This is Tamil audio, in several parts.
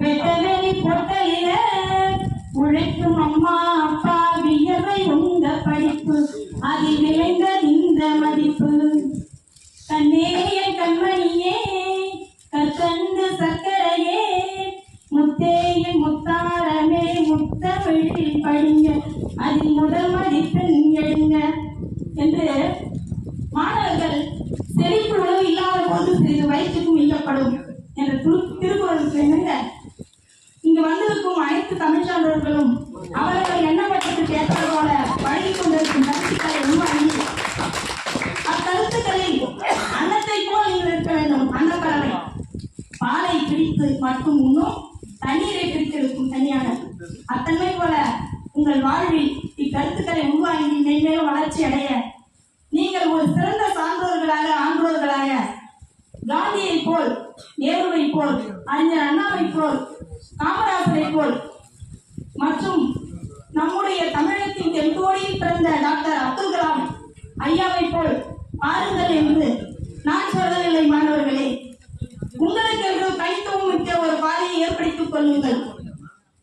வெட்டவெளி பொட்டலில உழைக்கும் அம்மா அப்பா வியவை உங்க படிப்பு. அதில் விளைந்த இந்த மதிப்பு. கண்ணே கண்மணியே கற்கண்டு சக்கரையே முத்தே முத்தாரமே முத்தாரமே முத்தமிழில் படிங்க. அதில் முதல் மதிப்பெண் எடுங்க. என்று மாணவர்கள் செழிப்பு உணவு இல்லாத போது சிறிது வயிற்றுக்கும் இல்லப்படும் என்ற திரு- திருக்குறளுக்கு இணங்க இங்கு வந்திருக்கும் அனைத்து தமிழ் சான்றவர்களும் அவர்கள் எண்ணப்பட்டதுக்கு ஏற்றது போல வழங்கி கொண்டிருக்கும் கருத்துக்களை உருவாகி அக்கருத்துக்களில் அன்னத்தை போல் நீங்கள் இருக்க வேண்டும். அன்னப்பறவை. பாலை பிடித்து மட்டும் உண்ணும் தண்ணீரை பிடித்திருக்கும் தனியான அத்தன்மை போல உங்கள் வாழ்வில் இக்கருத்துக்களை உருவாகி மென்மேலும் வளர்ச்சி அடைய நீங்கள் ஒரு சிறந்த சான்றோர்களாக காந்தியை போல் நேருவை போல் அறிஞர் அண்ணாவை போல் காமராசரை போல். மற்றும் நம்முடைய தமிழகத்தின் தென்கோடியில் பிறந்த டாக்டர் அப்துல் கலாம் ஐயாவை போல் பாருங்கள் என்று நான் சொல்லவில்லை மாணவர்களே. உங்களுக்கு கைத்துவம் மிக்க ஒரு பாதையை ஏற்படுத்திக் கொள்ளுங்கள்.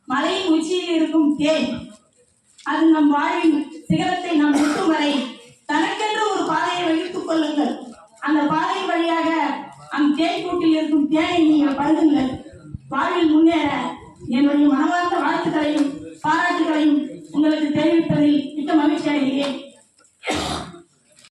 மலையின் உச்சியில் இருக்கும் தேன் அது நம் வாழ்வின் சிகரத்தை நாம் நிற்கும் வரை தனக்கென்று ஒரு பாதையை வகித்துக் கொள்ளுங்கள். தேய் கூட்டில் இருக்கும் தேனை நீங்கள் பருகுங்கள் வாழ்வில் முன்னேற. என்னுடைய மனமார்ந்த வாழ்த்துக்களையும் பாராட்டுகளையும் உங்களுக்கு தெரிவிப்பதில் மிக்க மகிழ்ச்சி அடைகிறேன்.